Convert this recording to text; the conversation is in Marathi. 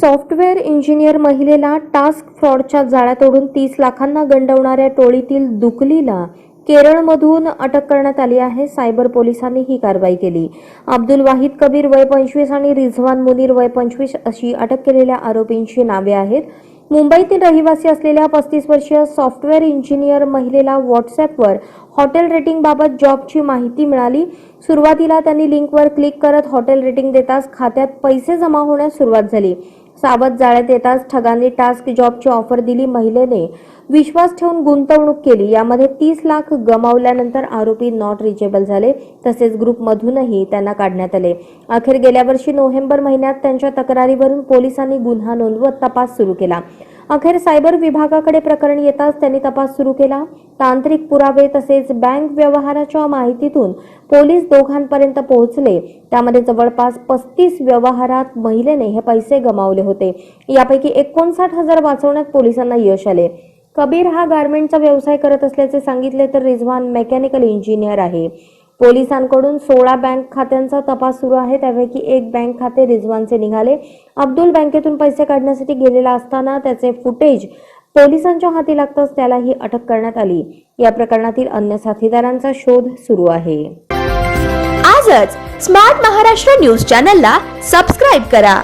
सॉफ्टवेअर इंजिनियर महिलेला टास्क फ्रॉडच्या जाळ्यात ओढून तीस लाखांना गंडवणाऱ्या टोळीतील दुकलीला केरळमधून अटक करण्यात आली आहे. सायबर पोलिसांनी ही कारवाई केली. अब्दुल वाहिद कबीर वय पंचवीस आणि रिझवान मुनीर वय पंचवीस अशी अटक केलेल्या आरोपींची नावे आहेत. मुंबईतील रहिवासी असलेल्या पस्तीस वर्षीय सॉफ्टवेअर इंजिनियर महिलेला व्हॉट्सॲपवर हॉटेल रेटिंगबाबत जॉबची माहिती मिळाली. सुरुवातीला त्यांनी लिंकवर क्लिक करत हॉटेल रेटिंग देताच खात्यात पैसे जमा होण्यास सुरुवात झाली. सावध जाळ्यात येताच ठगांनी टास्क जॉबची ऑफर दिली महिलेने. विश्वास ठेवून गुंतवणूक केली. यामध्ये तीस लाख गमावल्यानंतर आरोपी नॉट रिचेबल झाले. तसेच ग्रुपमधूनही त्यांना काढण्यात आले. अखेर गेल्या वर्षी नोव्हेंबर महिन्यात त्यांच्या तक्रारीवरून पोलिसांनी गुन्हा नोंदवत तपास सुरू केला. अखेर सायबर विभागाकडे प्रकरण येताच त्यांनी तपास सुरू केला. तांत्रिक पुरावे तसेच बँक व्यवहाराच्या माहितीतून पोलीस दोघांपर्यंत पोहोचले. त्यामध्ये जवळपास पस्तीस व्यवहारात महिलेने हे पैसे गमावले होते. यापैकी एकोणसाठ हजार वाचवण्यात पोलिसांना यश आले. कबीर हा गारमेंटचा व्यवसाय करत असल्याचे सांगितले तर रिझवान मेकॅनिकल इंजिनियर आहे. पोलिसांकडून सोळा बँक खात्यांचा तपास सुरू आहे. त्यापैकी एक बँक खाते रिझवानचे निघाले. अब्दुल बँकेतून पैसे काढण्यासाठी गेलेला असताना त्याचे फुटेज पोलिसांच्या हाती लागताच त्यालाही अटक करण्यात आली. या प्रकरणातील अन्य साथीदारांचा शोध सुरू आहे. आजच स्मार्ट महाराष्ट्र न्यूज चॅनलला सबस्क्राईब करा.